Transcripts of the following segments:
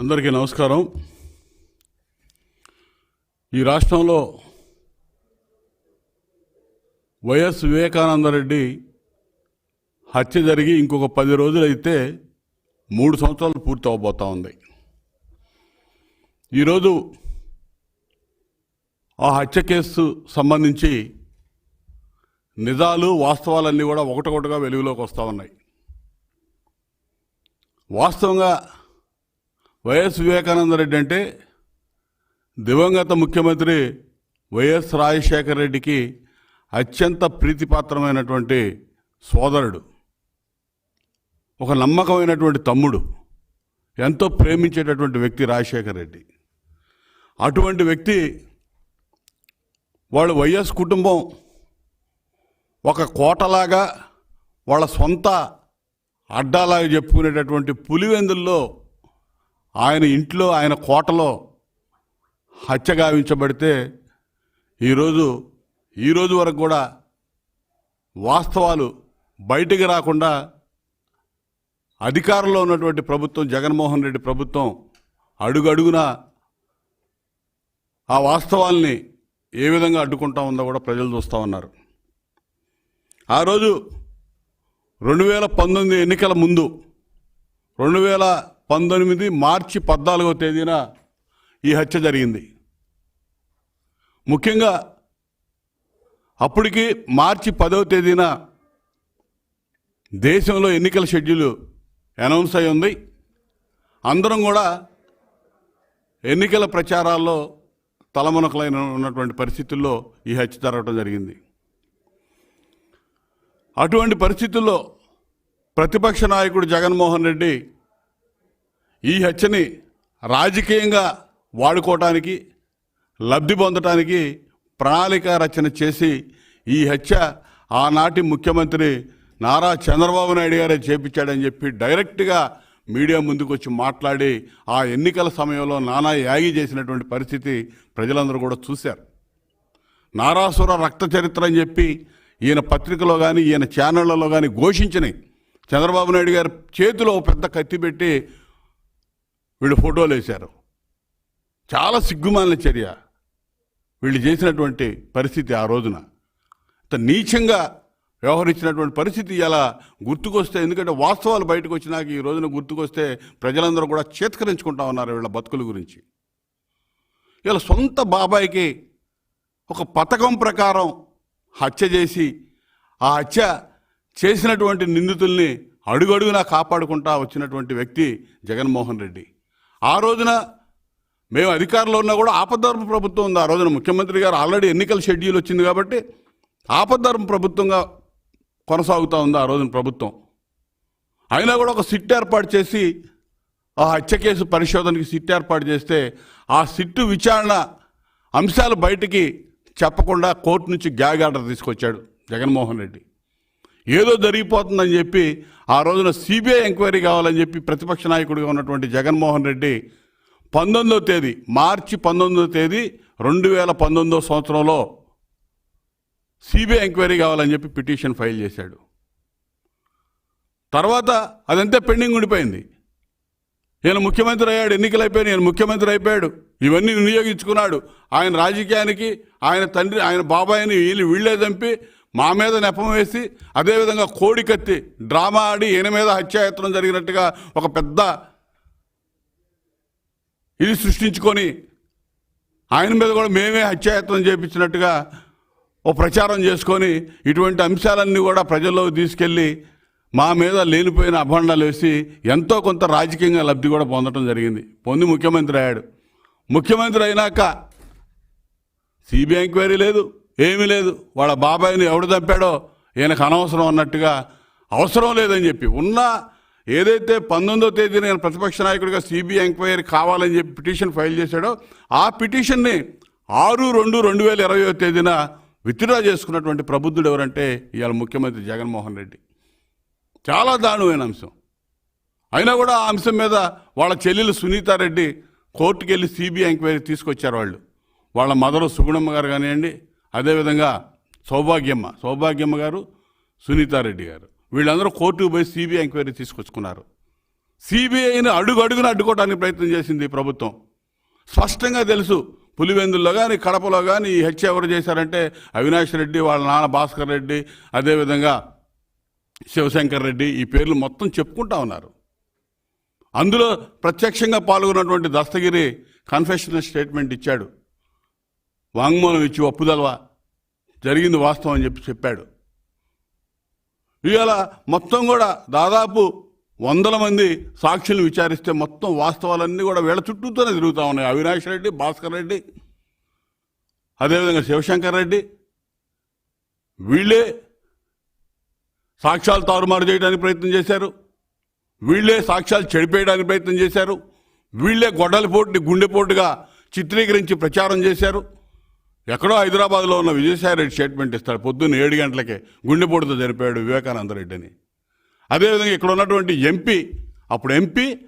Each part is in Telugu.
అందరికీ నమస్కారం. ఈ రాష్ట్రంలో వైఎస్ వివేకానందరెడ్డి హత్య జరిగి ఇంకొక పది రోజులైతే మూడు సంవత్సరాలు పూర్తి అవబోతా ఉంది. ఈరోజు ఆ హత్య కేసు సంబంధించి నిజాలు వాస్తవాలన్నీ కూడా ఒకటొకటిగా వెలుగులోకి వస్తూ ఉన్నాయి. వాస్తవంగా వైఎస్ వివేకానంద రెడ్డి అంటే దివంగత ముఖ్యమంత్రి వైఎస్ రాజశేఖర రెడ్డికి అత్యంత ప్రీతిపాత్రమైనటువంటి సోదరుడు. ఒక నమ్మకమైనటువంటి తమ్ముడు. ఎంతో ప్రేమించేటటువంటి వ్యక్తి రాజశేఖర రెడ్డి. అటువంటి వ్యక్తి వాళ్ళు వైఎస్ కుటుంబం ఒక కోటలాగా వాళ్ళ సొంత అడ్డాలాగా చెప్పుకునేటటువంటి పులివెందుల్లో ఆయన ఇంట్లో ఆయన కోటలో హత్య గావించబడితే ఈరోజు ఈరోజు వరకు కూడా వాస్తవాలు బయటికి రాకుండా అధికారంలో ఉన్నటువంటి ప్రభుత్వం జగన్మోహన్ రెడ్డి ప్రభుత్వం అడుగడుగున ఆ వాస్తవాల్ని ఏ విధంగా అడ్డుకుంటా ఉందో కూడా ప్రజలు చూస్తూ ఉన్నారు. ఆ రోజు రెండు వేల పంతొమ్మిది ఎన్నికల ముందు రెండు వేల పంతొమ్మిది మార్చి పద్నాలుగో తేదీన ఈ హత్య జరిగింది. ముఖ్యంగా అప్పటికి మార్చి పదవ తేదీన దేశంలో ఎన్నికల షెడ్యూల్ అనౌన్స్ అయి ఉంది. అందరం కూడా ఎన్నికల ప్రచారాల్లో తలమునకలైన ఉన్నటువంటి పరిస్థితుల్లో ఈ హత్య జరగడం జరిగింది. అటువంటి పరిస్థితుల్లో ప్రతిపక్ష నాయకుడు జగన్మోహన్ రెడ్డి ఈ హత్యని రాజకీయంగా వాడుకోవటానికి లబ్ధి పొందటానికి ప్రణాళిక రచన చేసి ఈ హత్య ఆనాటి ముఖ్యమంత్రి నారా చంద్రబాబు నాయుడు గారే చేపించాడని చెప్పి డైరెక్ట్గా మీడియా ముందుకు వచ్చి మాట్లాడి ఆ ఎన్నికల సమయంలో నానా యాగి చేసినటువంటి పరిస్థితి ప్రజలందరూ కూడా చూశారు. నారాసుర రక్త చరిత్ర అని చెప్పి ఈయన పత్రికలో కానీ ఈయన ఛానళ్ళలో కానీ ఘోషించినాయి. చంద్రబాబు నాయుడు గారి చేతిలో పెద్ద కత్తి పెట్టి వీళ్ళు ఫోటోలు వేశారు. చాలా సిగ్గుమాలిన చర్య. వీళ్ళు చేసినటువంటి పరిస్థితి ఆ రోజున. ఇంత నీచంగా వ్యవహరించినటువంటి పరిస్థితి ఇలా గుర్తుకొస్తే ఎందుకంటే వాస్తవాలు బయటకు వచ్చినాక ఈ రోజున గుర్తుకొస్తే ప్రజలందరూ కూడా చేత్కరించుకుంటా ఉన్నారు వీళ్ళ బతుకుల గురించి. ఇలా సొంత బాబాయికి ఒక పథకం ప్రకారం హత్య చేసి ఆ హత్య చేసినటువంటి నిందితుల్ని అడుగడుగునా కాపాడుకుంటా వచ్చినటువంటి వ్యక్తి జగన్మోహన్ రెడ్డి. ఆ రోజున మేము అధికారంలో ఉన్నా కూడా ఆపద్ధర్మ ప్రభుత్వం ఉంది. ఆ రోజున ముఖ్యమంత్రి గారు ఆల్రెడీ ఎన్నికల షెడ్యూల్ వచ్చింది కాబట్టి ఆపద్ధర్మ ప్రభుత్వంగా కొనసాగుతూ ఉంది ఆ రోజున ప్రభుత్వం. అయినా కూడా ఒక సిట్ ఏర్పాటు చేసి ఆ హత్య కేసు పరిశోధనకి సిట్ ఏర్పాటు చేస్తే ఆ సిట్టు విచారణ అంశాలు బయటికి చెప్పకుండా కోర్టు నుంచి గ్యాగ్ ఆర్డర్ తీసుకొచ్చాడు జగన్మోహన్ రెడ్డి. ఏదో జరిగిపోతుందని చెప్పి ఆ రోజున సిబిఐ ఎంక్వైరీ కావాలని చెప్పి ప్రతిపక్ష నాయకుడిగా ఉన్నటువంటి జగన్మోహన్ రెడ్డి పంతొమ్మిదో తేదీ మార్చి పంతొమ్మిదో తేదీ రెండు వేల పంతొమ్మిదో సంవత్సరంలో సిబిఐ ఎంక్వైరీ కావాలని చెప్పి పిటిషన్ ఫైల్ చేశాడు. తర్వాత అదంతా పెండింగ్ ఉండిపోయింది. ఈయన ముఖ్యమంత్రి అయ్యాడు ఎన్నికలు అయిపోయాయి నేను ముఖ్యమంత్రి అయిపోయాడు ఇవన్నీ వినియోగించుకున్నాడు. ఆయన రాజకీయానికి ఆయన తండ్రి ఆయన బాబాయిని వీళ్ళు వీళ్ళే చంపి మా మీద నెపం వేసి అదేవిధంగా కోడికత్తి డ్రామా ఆడి ఈయన మీద హత్యాయత్నం జరిగినట్టుగా ఒక పెద్ద ఇది సృష్టించుకొని ఆయన మీద కూడా మేమే హత్యాయత్నం చేపించినట్టుగా ఓ ప్రచారం చేసుకొని ఇటువంటి అంశాలన్నీ కూడా ప్రజల్లో తీసుకెళ్ళి మా మీద లేనిపోయిన అభండాలు వేసి ఎంతో కొంత రాజకీయంగా లబ్ధి కూడా పొందడం జరిగింది. పొంది ముఖ్యమంత్రి అయ్యాడు. ముఖ్యమంత్రి అయినాక సిబిఐ ఎంక్వైరీ లేదు. ఏమీ లేదు. వాళ్ళ బాబాయిని ఎవడు చంపాడో ఈయనకు అనవసరం అన్నట్టుగా అవసరం లేదని చెప్పి ఉన్న ఏదైతే పంతొమ్మిదో తేదీన నేను ప్రతిపక్ష నాయకుడిగా సిబిఐ ఎంక్వైరీ కావాలని చెప్పి పిటిషన్ ఫైల్ చేశాడో ఆ పిటిషన్ని ఆరు రెండు రెండు వేల ఇరవై తేదీన విత్డ్రా చేసుకున్నటువంటి ప్రబుద్ధుడు ఎవరంటే ఇవాళ ముఖ్యమంత్రి జగన్మోహన్ రెడ్డి. చాలా దారుణమైన అంశం. అయినా కూడా ఆ అంశం మీద వాళ్ళ చెల్లెలు సునీతారెడ్డి కోర్టుకు వెళ్ళి సిబిఐ ఎంక్వైరీ తీసుకొచ్చారు వాళ్ళు. వాళ్ళ మదరు సుగుణమ్మ గారు కానివ్వండి అదేవిధంగా సౌభాగ్యమ్మ సౌభాగ్యమ్మ గారు సునీతారెడ్డి గారు. వీళ్ళందరూ కోర్టుకు పోయి సిబిఐ ఎంక్వైరీ తీసుకొచ్చుకున్నారు. సిబిఐని అడుగు అడుగున అడ్డుకోవడానికి ప్రయత్నం చేసింది ప్రభుత్వం. స్పష్టంగా తెలుసు పులివెందుల్లో కానీ కడపలో కానీ ఈ హత్య ఎవరు చేశారంటే అవినాష్ రెడ్డి వాళ్ళ నాన్న భాస్కర్ రెడ్డి అదేవిధంగా శివశంకర్ రెడ్డి ఈ పేర్లు మొత్తం చెప్పుకుంటా ఉన్నారు. అందులో ప్రత్యక్షంగా పాల్గొన్నటువంటి దస్తగిరి కన్ఫెషనల్ స్టేట్మెంట్ ఇచ్చాడు. వాంగ్మూలం ఇచ్చి ఒప్పుదలవా? జరిగింది వాస్తవం అని చెప్పి చెప్పాడు. ఇవాళ మొత్తం కూడా దాదాపు వందల మంది సాక్షులను విచారిస్తే మొత్తం వాస్తవాలన్నీ కూడా వీళ్ళ చుట్టూతోనే తిరుగుతూ ఉన్నాయి. అవినాష్ రెడ్డి భాస్కర్ రెడ్డి అదేవిధంగా శివశంకర్ రెడ్డి. వీళ్ళే సాక్ష్యాలు తారుమారు చేయడానికి ప్రయత్నం చేశారు. వీళ్ళే సాక్ష్యాలు చెడిపేయడానికి ప్రయత్నం చేశారు. వీళ్ళే గొడ్డలపోటుని గుండెపోటుగా చిత్రీకరించి ప్రచారం చేశారు. ఎక్కడో హైదరాబాద్లో ఉన్న విజయసాయి రెడ్డి స్టేట్మెంట్ ఇస్తాడు. పొద్దున్న ఏడు గంటలకే గుండెపోటుతో చనిపోయాడు వివేకానంద రెడ్డి అని అదేవిధంగా ఇక్కడ ఉన్నటువంటి ఎంపీ అప్పుడు ఎంపీ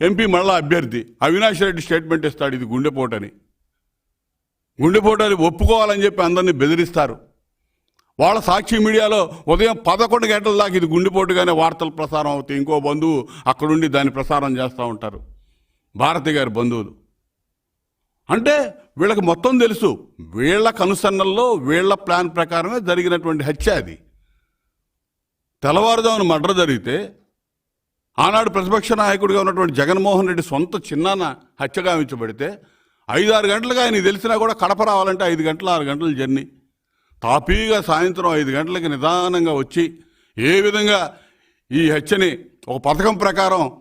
ఎంపీ మళ్ళా అభ్యర్థి అవినాష్ రెడ్డి స్టేట్మెంట్ ఇస్తాడు ఇది గుండెపోటు అని. గుండెపోటు అని ఒప్పుకోవాలని చెప్పి అందరినీ బెదిరిస్తారు. వాళ్ళ సాక్షి మీడియాలో ఉదయం పదకొండు గంటల దాకా ఇది గుండెపోటుగానే వార్తలు ప్రసారం అవుతాయి. ఇంకో బంధువు అక్కడుండి దాన్ని ప్రసారం చేస్తూ ఉంటారు. భారతి గారి బంధువులు. అంటే వీళ్ళకి మొత్తం తెలుసు. వీళ్ళ కనుసన్నల్లో వీళ్ళ ప్లాన్ ప్రకారమే జరిగినటువంటి హత్య అది. తెల్లవారుజామున మర్డర్ జరిగితే ఆనాడు ప్రతిపక్ష నాయకుడిగా ఉన్నటువంటి జగన్మోహన్ రెడ్డి సొంత చిన్నాన హత్య గావించబడితే ఐదు ఆరు గంటలుగా ఆయన తెలిసినా కూడా కడప రావాలంటే ఐదు గంటల ఆరు గంటలు జర్నీ. తాపీగా సాయంత్రం ఐదు గంటలకి నిదానంగా వచ్చి ఏ విధంగా ఈ హత్యని ఒక పథకం ప్రకారం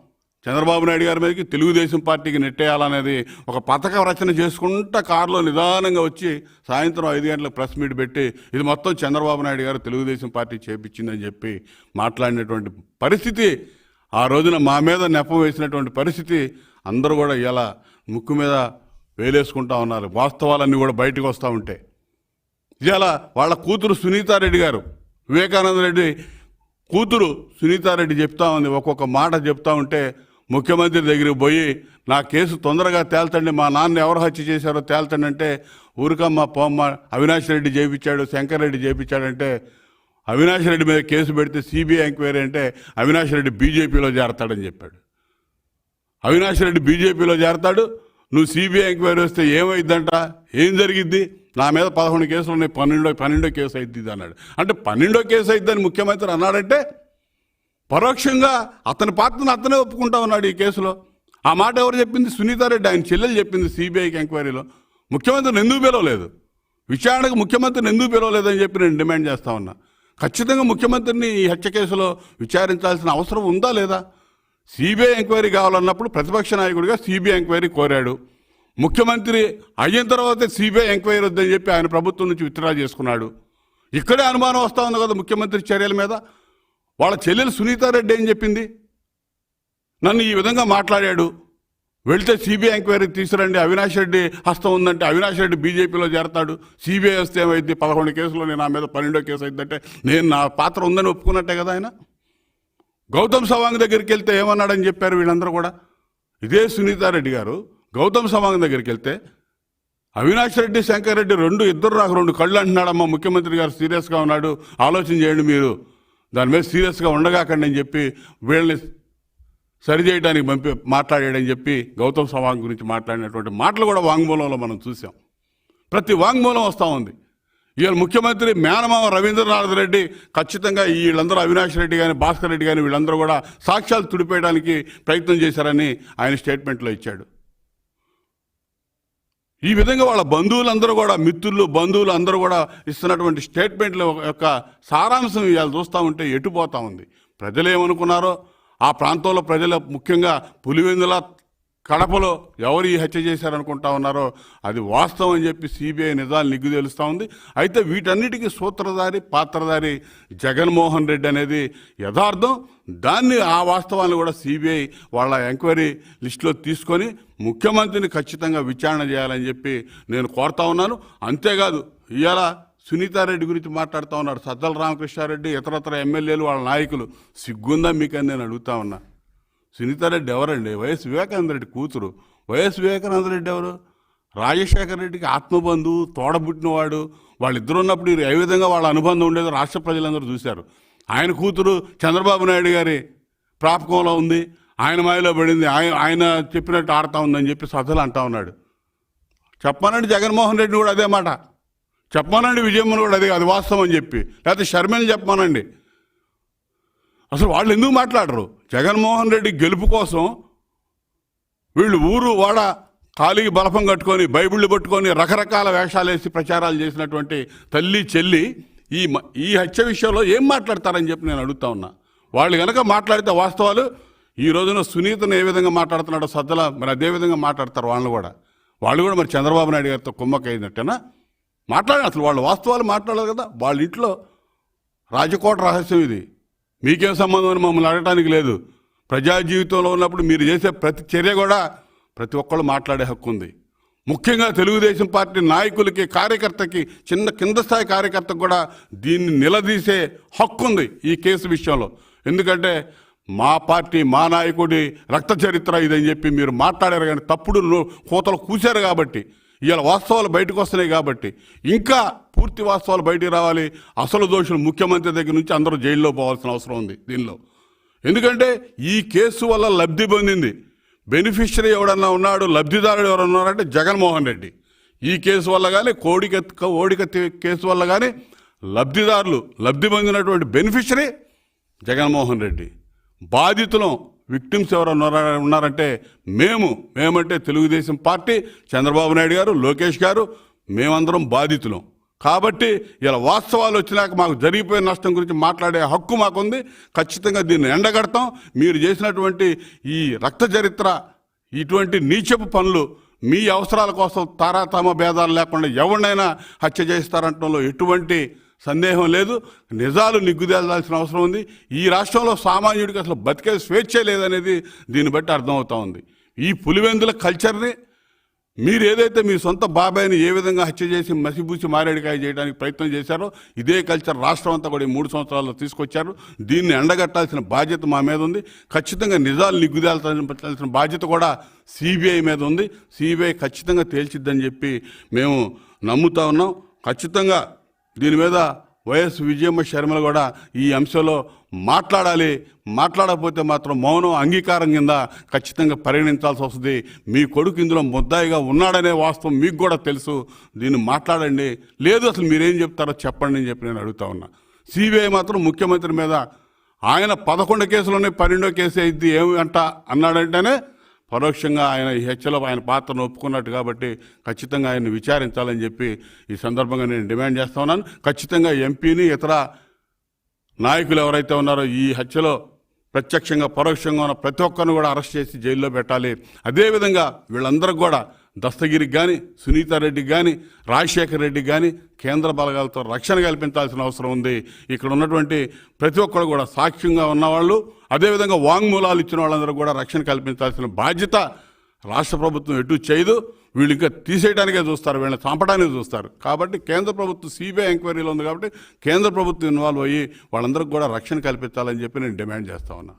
చంద్రబాబు నాయుడు గారి మీదకి తెలుగుదేశం పార్టీకి నెట్టేయాలనేది ఒక పథక రచన చేసుకుంటా కారులో నిదానంగా వచ్చి సాయంత్రం ఐదు గంటలకు ప్రెస్ మీట్ పెట్టి ఇది మొత్తం చంద్రబాబు నాయుడు గారు తెలుగుదేశం పార్టీ చేపించిందని చెప్పి మాట్లాడినటువంటి పరిస్థితి ఆ రోజున మా మీద నెపం వేసినటువంటి పరిస్థితి అందరూ కూడా ఇలా ముక్కు మీద వేలేసుకుంటా ఉన్నారు. వాస్తవాలన్నీ కూడా బయటకు వస్తూ ఉంటాయి ఇవాళ వాళ్ళ కూతురు సునీతారెడ్డి గారు వివేకానంద రెడ్డి కూతురు సునీతారెడ్డి చెప్తా ఉంది. ఒక్కొక్క మాట చెప్తా ఉంటే ముఖ్యమంత్రి దగ్గరికి పోయి నా కేసు తొందరగా తేల్తండి మా నాన్న ఎవరు హత్య చేశారో తేల్తండి అంటే ఊరికమ్మ పోమ్మ అవినాష్ రెడ్డి చేయించాడు శంకర్ రెడ్డి చేయించాడంటే అవినాష్ రెడ్డి మీద కేసు పెడితే సిబిఐ ఎంక్వైరీ అంటే అవినాష్ రెడ్డి బీజేపీలో చేరతాడని చెప్పాడు. అవినాష్ రెడ్డి బీజేపీలో చేరతాడు నువ్వు సిబిఐ ఎంక్వైరీ వస్తే ఏమైందంట? ఏం జరిగిద్ది? నా మీద పదకొండు కేసులు ఉన్నాయి పన్నెండో పన్నెండో కేసు అయింది అన్నాడు. అంటే పన్నెండో కేసు అవుతుందని ముఖ్యమంత్రి అన్నాడంటే పరోక్షంగా అతని పాత్రను అతనే ఒప్పుకుంటా ఉన్నాడు ఈ కేసులో. ఆ మాట ఎవరు చెప్పింది? సునీతారెడ్డి ఆయన చెల్లెలు చెప్పింది సిబిఐకి ఎంక్వైరీలో. ముఖ్యమంత్రిని ఎందుకు పిలవలేదు? విచారణకు ముఖ్యమంత్రిని ఎందుకు పిలవలేదని చెప్పి నేను డిమాండ్ చేస్తా ఉన్నా. ఖచ్చితంగా ముఖ్యమంత్రిని ఈ హత్య కేసులో విచారించాల్సిన అవసరం ఉందా లేదా? సిబిఐ ఎంక్వైరీ కావాలన్నప్పుడు ప్రతిపక్ష నాయకుడిగా సిబిఐ ఎంక్వైరీ కోరాడు. ముఖ్యమంత్రి అయిన తర్వాత సిబిఐ ఎంక్వైరీ వద్దని చెప్పి ఆయన ప్రభుత్వం నుంచి విత్డ్రా చేసుకున్నాడు. ఇక్కడే అనుమానం వస్తూ ఉంది కదా ముఖ్యమంత్రి చర్యల మీద. వాళ్ళ చెల్లెలు సునీతారెడ్డి ఏం చెప్పింది? నన్ను ఈ విధంగా మాట్లాడాడు. వెళ్తే సిబిఐ ఎంక్వైరీ తీసుకురండి అవినాష్ రెడ్డి హస్తం ఉందంటే అవినాష్ రెడ్డి బీజేపీలో చేరతాడు. సిబిఐ వస్తే ఏమైంది? పదకొండు కేసులు నేను నా మీద పన్నెండో కేసు అయిందంటే నేను నా పాత్ర ఉందని ఒప్పుకున్నట్టే కదా ఆయన? గౌతమ్ సవాంగ్ దగ్గరికి వెళ్తే ఏమన్నాడని చెప్పారు వీళ్ళందరూ కూడా? ఇదే సునీతారెడ్డి గారు గౌతమ్ సవాంగ్ దగ్గరికి వెళ్తే అవినాష్ రెడ్డి శంకర్ రెడ్డి రెండు ఇద్దరు నాకు రెండు కళ్ళు అంటున్నాడమ్మా ముఖ్యమంత్రి గారు సీరియస్గా ఉన్నాడు ఆలోచన చేయండి మీరు. దాని మీద సీరియస్గా ఉండగాకండి అని చెప్పి వీళ్ళని సరిచేయడానికి పంపి మాట్లాడాడని చెప్పి గౌతమ్ సవాంగ్ గురించి మాట్లాడినటువంటి మాటలు కూడా వాంగ్మూలంలో మనం చూసాం ప్రతి వాంగ్మూలం వస్తూ ఉంది. ఇవాళ ముఖ్యమంత్రి మేనమామ రవీంద్రనాథ్ రెడ్డి ఖచ్చితంగా వీళ్ళందరూ అవినాష్ రెడ్డి కానీ భాస్కర్ రెడ్డి కానీ వీళ్ళందరూ కూడా సాక్ష్యాలు తుడిపేయడానికి ప్రయత్నం చేశారని ఆయన స్టేట్మెంట్లో ఇచ్చాడు. ఈ విధంగా వాళ్ళ బంధువులందరూ కూడా మిత్రులు బంధువులు అందరూ కూడా ఇస్తున్నటువంటి స్టేట్మెంట్ల యొక్క సారాంశం ఇవాళ చూస్తూ ఉంటే ఎటుపోతా ఉంది. ప్రజలు ఏమనుకున్నారో ఆ ప్రాంతంలో ప్రజలు ముఖ్యంగా పులివెందుల కడపలో ఎవరు ఈ హత్య చేశారనుకుంటా ఉన్నారో అది వాస్తవం అని చెప్పి సిబిఐ నిజాలు నిగ్గు తెలుస్తూ ఉంది. అయితే వీటన్నిటికీ సూత్రధారి పాత్రధారి జగన్మోహన్ రెడ్డి అనేది యథార్థం. దాన్ని ఆ వాస్తవాన్ని కూడా సిబిఐ వాళ్ళ ఎంక్వైరీ లిస్టులో తీసుకొని ముఖ్యమంత్రిని ఖచ్చితంగా విచారణ చేయాలని చెప్పి నేను కోరుతా ఉన్నాను. అంతేకాదు ఇవాళ సునీతారెడ్డి గురించి మాట్లాడుతూ ఉన్నారు సజ్జల రామకృష్ణారెడ్డి ఇతరత్ర ఎమ్మెల్యేలు వాళ్ళ నాయకులు. సిగ్గుందా మీకని నేను అడుగుతా ఉన్నా. సునీతారెడ్డి ఎవరండి? వైఎస్ వివేకానంద రెడ్డి కూతురు. వైఎస్ వివేకానంద రెడ్డి ఎవరు? రాజశేఖర రెడ్డికి ఆత్మబంధువు తోడబుట్టినవాడు. వాళ్ళిద్దరు ఉన్నప్పుడు ఏ విధంగా వాళ్ళ అనుబంధం ఉండేదో రాష్ట్ర ప్రజలందరూ చూశారు. ఆయన కూతురు చంద్రబాబు నాయుడు గారి ప్రాపకంలో ఉంది. ఆయన మాయలో పడింది. ఆయన ఆయన చెప్పినట్టు ఆడుతూ ఉందని చెప్పి సజ్జలు అంటా ఉన్నాడు. చెప్పానండి జగన్మోహన్ రెడ్డి కూడా అదే మాట. చెప్పానండి విజయమ్మను కూడా అదే అది వాస్తవం అని చెప్పి. లేకపోతే షర్మిని చెప్పానండి అసలు వాళ్ళు ఎందుకు మాట్లాడరు? జగన్మోహన్ రెడ్డి గెలుపు కోసం వీళ్ళు ఊరు వాడ ఖాళీకి బలపం కట్టుకొని బైబిళ్ళు పట్టుకొని రకరకాల వేషాలు వేసి ప్రచారాలు చేసినటువంటి తల్లి చెల్లి ఈ మ- ఈ హత్య విషయంలో ఏం మాట్లాడతారని చెప్పి నేను అడుగుతా ఉన్నా. వాళ్ళు కనుక మాట్లాడితే వాస్తవాలు ఈ రోజున సునీతను ఏ విధంగా మాట్లాడుతున్నాడో సద్దల మరి అదే విధంగా మాట్లాడతారు వాళ్ళు కూడా. వాళ్ళు కూడా మరి చంద్రబాబు నాయుడు గారితో కుమ్మకైనట్టేనా మాట్లాడారు అసలు వాళ్ళు వాస్తవాలు మాట్లాడాలి కదా. వాళ్ళ ఇంట్లో రాజకోట రహస్యం ఇది. మీకేం సంబంధం అని మమ్మల్ని అడగటానికి లేదు. ప్రజా జీవితంలో ఉన్నప్పుడు మీరు చేసే ప్రతి చర్య కూడా ప్రతి ఒక్కళ్ళు మాట్లాడే హక్కు ఉంది. ముఖ్యంగా తెలుగుదేశం పార్టీ నాయకులకి కార్యకర్తకి చిన్న కింద స్థాయి కార్యకర్తకు కూడా దీన్ని నిలదీసే హక్కు ఉంది ఈ కేసు విషయంలో. ఎందుకంటే మా పార్టీ మా నాయకుడి రక్త చరిత్ర ఇదని చెప్పి మీరు మాట్లాడారు కానీ తప్పుడు కోతలు కూశారు కాబట్టి ఇవాళ వాస్తవాలు బయటకు వస్తున్నాయి కాబట్టి ఇంకా పూర్తి వాస్తవాలు బయటికి రావాలి. అసలు దోషులు ముఖ్యమంత్రి దగ్గర నుంచి అందరూ జైల్లో పోవాల్సిన అవసరం ఉంది దీనిలో. ఎందుకంటే ఈ కేసు వల్ల లబ్ధి పొందింది. బెనిఫిషరీ ఎవడన్నా ఉన్నాడు లబ్ధిదారుడు ఎవరన్నా ఉన్నారంటే జగన్మోహన్ రెడ్డి. ఈ కేసు వల్ల కానీ కోడిక ఓడికత్తి కేసు వల్ల కానీ లబ్ధిదారులు లబ్ధి పొందినటువంటి బెనిఫిషరీ జగన్మోహన్ రెడ్డి. బాధితులం విక్టిమ్స్ ఎవరు ఉన్నారా- ఉన్నారంటే మేము. మేమంటే తెలుగుదేశం పార్టీ చంద్రబాబు నాయుడు గారు లోకేష్ గారు మేమందరం బాధితులం. కాబట్టి ఇలా వాస్తవాలు వచ్చినాక మాకు జరిగిపోయిన నష్టం గురించి మాట్లాడే హక్కు మాకుంది. ఖచ్చితంగా దీన్ని ఎండగడతాం. మీరు చేసినటువంటి ఈ రక్త చరిత్ర ఇటువంటి నీచపు పనులు మీ అవసరాల కోసం తారాతామ భేదాలు లేకుండా ఎవరినైనా హత్య చేస్తారంటంలో ఎటువంటి సందేహం లేదు. నిజాలు నిగ్గుదేల్దాల్సిన అవసరం ఉంది. ఈ రాష్ట్రంలో సామాన్యుడికి అసలు బతికే స్వేచ్ఛ లేదనేది దీన్ని బట్టి అర్థమవుతా ఉంది. ఈ పులివెందుల కల్చర్ని మీరు ఏదైతే మీ సొంత బాబాయ్ని ఏ విధంగా హత్య చేసి మసిబూసి మారేడికాయ చేయడానికి ప్రయత్నం చేశారో ఇదే కల్చర్ రాష్ట్రం అంతా కూడా ఈ మూడు సంవత్సరాల్లో తీసుకొచ్చారు. దీన్ని ఎండగట్టాల్సిన బాధ్యత మా మీద ఉంది. ఖచ్చితంగా నిజాలు నిగ్గుదేల్చాల్సిన బాధ్యత కూడా సిబిఐ మీద ఉంది. సిబిఐ ఖచ్చితంగా తేల్చిద్దని చెప్పి మేము నమ్ముతా ఉన్నాం. ఖచ్చితంగా దీని మీద వైఎస్ విజయమ్మ శర్మలు కూడా ఈ అంశంలో మాట్లాడాలి. మాట్లాడకపోతే మాత్రం మౌనం అంగీకారం కింద ఖచ్చితంగా పరిగణించాల్సి వస్తుంది. మీ కొడుకు ఇందులో ముద్దాయిగా ఉన్నాడనే వాస్తవం మీకు కూడా తెలుసు. దీన్ని మాట్లాడండి. లేదు అసలు మీరేం చెప్తారో చెప్పండి అని చెప్పి నేను అడుగుతా ఉన్నా. సిబిఐ మాత్రం ముఖ్యమంత్రి మీద ఆయన పదకొండు కేసులోనే పన్నెండో కేసు అయింది ఏమి అంట అన్నాడంటేనే పరోక్షంగా ఆయన ఈ హెచ్చలో ఆయన పాత్రను ఒప్పుకున్నట్టు కాబట్టి ఖచ్చితంగా ఆయన్ని విచారించాలని చెప్పి ఈ సందర్భంగా నేను డిమాండ్ చేస్తా ఉన్నాను. ఖచ్చితంగా ఎంపీని ఇతర నాయకులు ఎవరైతే ఉన్నారో ఈ హత్యలో ప్రత్యక్షంగా పరోక్షంగా ఉన్న ప్రతి ఒక్కరిని కూడా అరెస్ట్ చేసి జైల్లో పెట్టాలి. అదేవిధంగా వీళ్ళందరికీ కూడా దస్తగిరికి కానీ సునీతారెడ్డికి కానీ రాజశేఖర్ రెడ్డికి కానీ కేంద్ర బలగాలతో రక్షణ కల్పించాల్సిన అవసరం ఉంది. ఇక్కడ ఉన్నటువంటి ప్రతి ఒక్కరు కూడా సాక్ష్యంగా ఉన్నవాళ్ళు అదేవిధంగా వాంగ్మూలాలు ఇచ్చిన వాళ్ళందరూ కూడా రక్షణ కల్పించాల్సిన బాధ్యత రాష్ట్ర ప్రభుత్వం ఎటు చేయదు. వీళ్ళు ఇంకా తీసేయడానికే చూస్తారు వీళ్ళని చంపడానికి చూస్తారు. కాబట్టి కేంద్ర ప్రభుత్వం సిబిఐ ఎంక్వైరీలో ఉంది కాబట్టి కేంద్ర ప్రభుత్వం ఇన్వాల్వ్ అయ్యి వాళ్ళందరికీ కూడా రక్షణ కల్పించాలని చెప్పి నేను డిమాండ్ చేస్తా ఉన్నా.